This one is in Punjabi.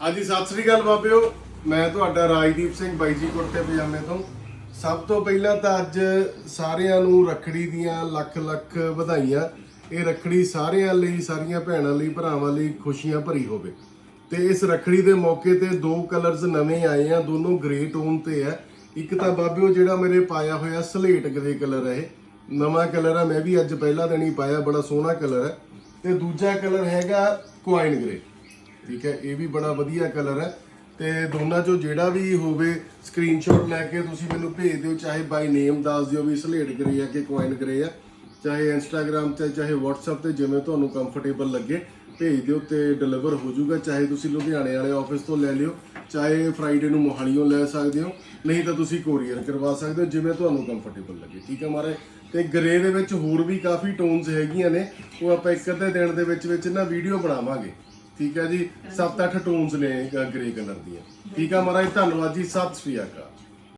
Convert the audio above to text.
ਹਾਂਜੀ, ਸਤਿ ਸ੍ਰੀ ਅਕਾਲ ਬਾਬਿਓ। ਮੈਂ ਤੁਹਾਡਾ ਰਾਜਦੀਪ ਸਿੰਘ ਬਾਈ ਜੀ ਕੁਰਤੇ ਪਜਾਮੇ ਤੋਂ। ਸਭ ਤੋਂ ਪਹਿਲਾਂ ਤਾਂ ਅੱਜ ਸਾਰਿਆਂ ਨੂੰ ਰੱਖੜੀ ਦੀਆਂ ਲੱਖ ਲੱਖ ਵਧਾਈਆਂ। ਇਹ ਰੱਖੜੀ ਸਾਰਿਆਂ ਲਈ, ਸਾਰੀਆਂ ਭੈਣਾਂ ਲਈ, ਭਰਾਵਾਂ ਲਈ ਖੁਸ਼ੀਆਂ ਭਰੀ ਹੋਵੇ। ਤੇ ਇਸ ਰੱਖੜੀ ਦੇ ਮੌਕੇ ਤੇ ਦੋ ਕਲਰਸ ਨਵੇਂ ਆਏ ਆ, ਦੋਨੋਂ ਗ੍ਰੇ ਟੋਨ ਤੇ ਆ। ਇੱਕ ਤਾਂ ਬਾਬਿਓ ਜਿਹੜਾ ਮੇਰੇ ਪਾਇਆ ਹੋਇਆ ਸਲੇਟ ਗ੍ਰੇ ਕਲਰ ਹੈ ਇਹ। ਨਵਾਂ ਕਲਰ ਆ, ਮੈਂ ਵੀ ਅੱਜ ਪਹਿਲਾ ਦਿਨ ਹੀ ਪਾਇਆ, ਬੜਾ ਸੋਹਣਾ ਕਲਰ ਹੈ ਤੇ ਦੂਜਾ ਕਲਰ ਹੈਗਾ ਕੁਆਇਨ ਗ੍ਰੇ ਠੀਕ ਹੈ, ਇਹ ਵੀ ਬੜਾ ਵਧੀਆ ਕਲਰ ਹੈ। ਤੇ ਦੋਨਾਂ ਚੋਂ ਜਿਹੜਾ ਵੀ ਹੋਵੇ ਸਕਰੀਨਸ਼ਾਟ ਲੈ ਕੇ ਤੁਸੀਂ ਮੈਨੂੰ ਭੇਜ ਦਿਓ, ਚਾਹੇ ਬਾਈ ਨੇਮ ਦੱਸ ਦਿਓ ਵੀ ਸਲੇਟ ਗਰੇ ਆ ਕਿ ਕੁਆਇਨ ਗਰੇ ਆ। ਚਾਹੇ ਇੰਸਟਾਗ੍ਰam ਤੇ, ਚਾਹੇ WhatsApp ਤੇ, ਜਿਵੇਂ ਤੁਹਾਨੂੰ ਕੰਫਰਟੇਬਲ ਲੱਗੇ, ਭੇਜ ਦਿਓ ਤੇ ਡਿਲੀਵਰ ਹੋ ਜਾਊਗਾ। ਚਾਹੇ ਤੁਸੀਂ ਲੁਧਿਆਣੇ ਵਾਲੇ ਆਫਿਸ ਤੋਂ ਲੈ ਲਿਓ, ਚਾਹੇ ਫਰਾਈਡੇ ਨੂੰ ਮੋਹਾਲੀਓਂ ਲੈ ਸਕਦੇ ਹੋ, ਨਹੀਂ ਤਾਂ ਤੁਸੀਂ ਕੋਰੀਅਰ ਕਰਵਾ ਸਕਦੇ ਹੋ, ਜਿਵੇਂ ਤੁਹਾਨੂੰ ਕੰਫਰਟੇਬਲ ਲੱਗੇ। ਠੀਕ ਹੈ ਮਾਰੇ? ਤੇ ਗ੍ਰੇ ਦੇ ਵਿੱਚ ਹੋਰ ਵੀ ਕਾਫੀ ਟੋਨਸ ਹੈਗੀਆਂ ਨੇ, ਉਹ ਆਪਾਂ ਇੱਕ ਅੱਧੇ ਦਿਨ ਦੇ ਵਿੱਚ ਵਿੱਚ ਨਾ ਵੀਡੀਓ ਬਣਾਵਾਂਗੇ। ਠੀਕ ਹੈ ਜੀ। 7-8 ਟੋਨਸ ਨੇ ਗ੍ਰੇ ਕਲਰ ਦੀਆਂ। ਠੀਕ ਹੈ ਮਹਾਰਾਜ, ਧੰਨਵਾਦ ਜੀ। ਸਤਿ ਸ਼੍ਰੀ ਅਕਾਲ।